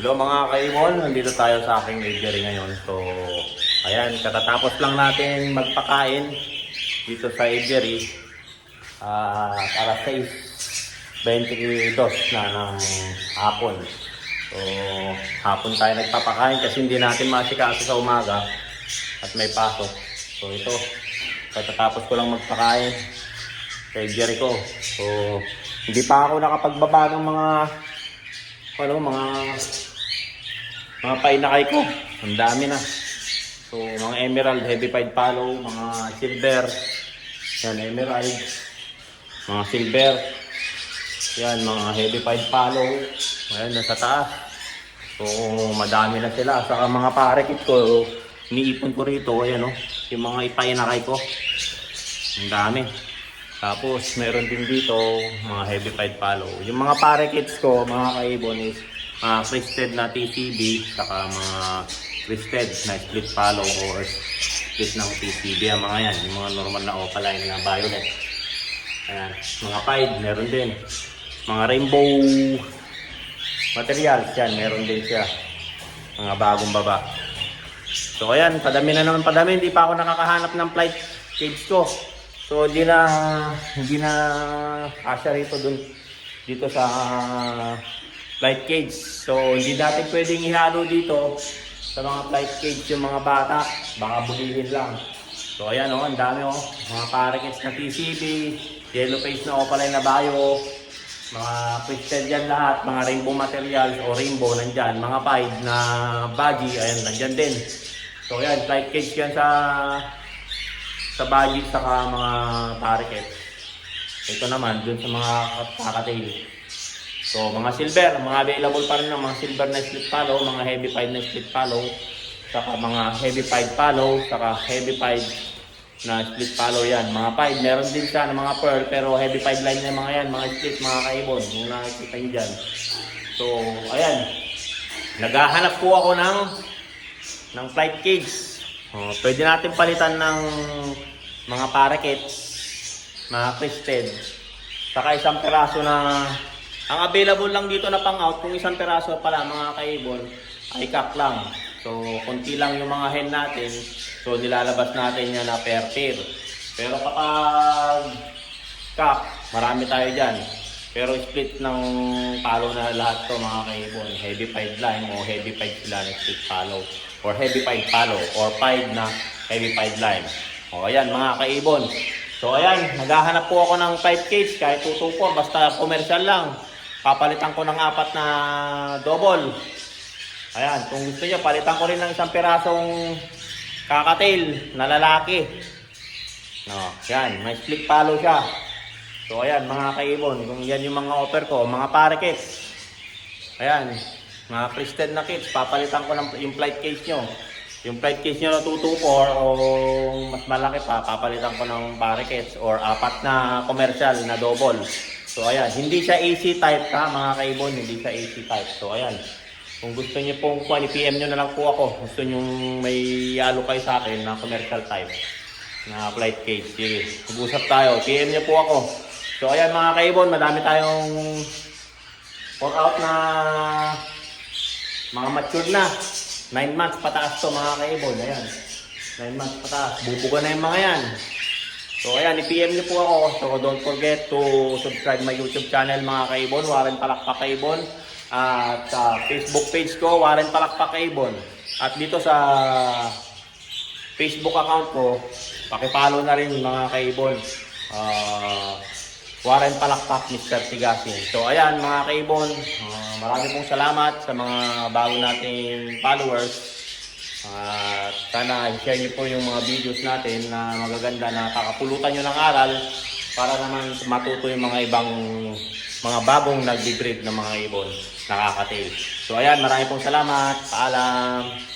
Hello mga kaibon, nandito tayo sa aking aviary ngayon. So, ayan, katatapos lang natin magpakain dito sa aviary. Ah, alas 6.22 na ng hapon. So, hapon tayo nagpapakain kasi hindi natin masikaso sa umaga at may pasok. So, ito, katatapos ko lang magpakain kay Jericho. So, hindi pa ako nakapagbaba ng mga ano, mga mga painakay ko. Ang dami na. So, mga emerald, heavy pied follow, mga silver, yan, emerald, mga silver, yan, mga heavy pied follow, ayan, nasa taas. So, madami na sila. Saka mga parekit ko, iniipon ko rito, ayan, oh, yung mga ipainakay ko. Ang dami. Tapos, meron din dito, mga heavy pied follow. Yung mga parekits ko, mga kaibon is, mga twisted na TCB, saka mga twisted na split follow or split ng TCB. Ang mga yan, yung mga normal na opaline na violet. Ayan, mga pied, meron din. Mga rainbow materials, yan, meron din siya. Mga bagong baba. So ayan, padami na naman padami. Hindi pa ako nakakahanap ng flight cage ko. So hindi na hindi na asya rito dun dito sa flight cage. So hindi natin pwedeng ihalo dito sa mga flight cage yung mga bata. Baka bulihin lang. So ayan oh, ang dami oh. Mga parakits na TCB, yellow face na opaline na bio, mga twisted yan lahat, mga rainbow materials o rainbow nandyan, mga pied na baji, ayan, nandyan din. So ayan, flight cage yan sa sa baji saka mga parakeet. Ito naman, dun sa mga kakatail. So mga silver, mga available pa rin ng mga silver na split follow, mga heavy pied na split follow, saka mga heavy pied follow, saka heavy pied na split follow yan. Mga pied, meron din siya ng mga pearl, pero heavy pied line na mga yan, mga split, mga kaibon, yung nakikita nyo dyan. So, ayan. Naghahanap po ako ng ng flight cage. Oh, pwede natin palitan ng mga parakeets, mga twisted. Saka isang peraso na ang available lang dito na pang-out, kung isang peraso pala mga kaibon, ay kak lang. So, konti lang yung mga hen natin. So, nilalabas natin yan na per pair. Pero kapag kak, marami tayo dyan. Pero split ng palo na lahat to mga kaibon. Heavy pied line o heavy pied sila na split palo. Or heavy pied palo. Or pied na heavy pied line. O ayan mga kaibon. So ayan, naghahanap po ako ng pipe cage kahit 224. Basta commercial lang. Papalitan ko ng apat na double. Ayan, kung gusto niyo, palitan ko rin ng isang pirasong kakatail na lalaki. No, yan, may split palo siya. So ayan, mga kaibon, kung yan yung mga offer ko, mga parekets. Ayan, mga twisted na kits, papalitan ko ng yung flight case nyo. Yung flight case nyo na 224 o mas malaki pa, papalitan ko ng parekets or apat na commercial na double. So ayan, hindi siya AC type ha mga kaibon, hindi siya AC type. So ayan, kung gusto niyo pong kuha, PM nyo na lang po ako. Gusto niyo may yalo kayo sa akin na commercial type na flight cage. Sige, mag-usap tayo. PM niyo po ako. So ayan mga kaibon, madami tayong for out na mga mature na. 9 months pataas to mga kaibon. Ayan. 9 months pataas. Bubuga na yung mga yan. So ayan, i-PM niyo po ako. So don't forget to subscribe my YouTube channel mga kaibon, Warren Palakpak Kaibon. At sa Facebook page ko, Warren Palakpak Kaibon. At dito sa Facebook account ko, pakipollow na rin mga kaibon. Ah, Warren Palakpak, Mr. Tigasin. So ayan mga kaibon, ah, marami pong salamat sa mga bago nating followers. At sana i-share niyo po yung mga videos natin na magaganda na kakapulutan nyo ng aral para naman matuto yung mga ibang mga bagong nagbe-breed ng mga ibon nakakatail. So ayan, marami pong salamat. Paalam.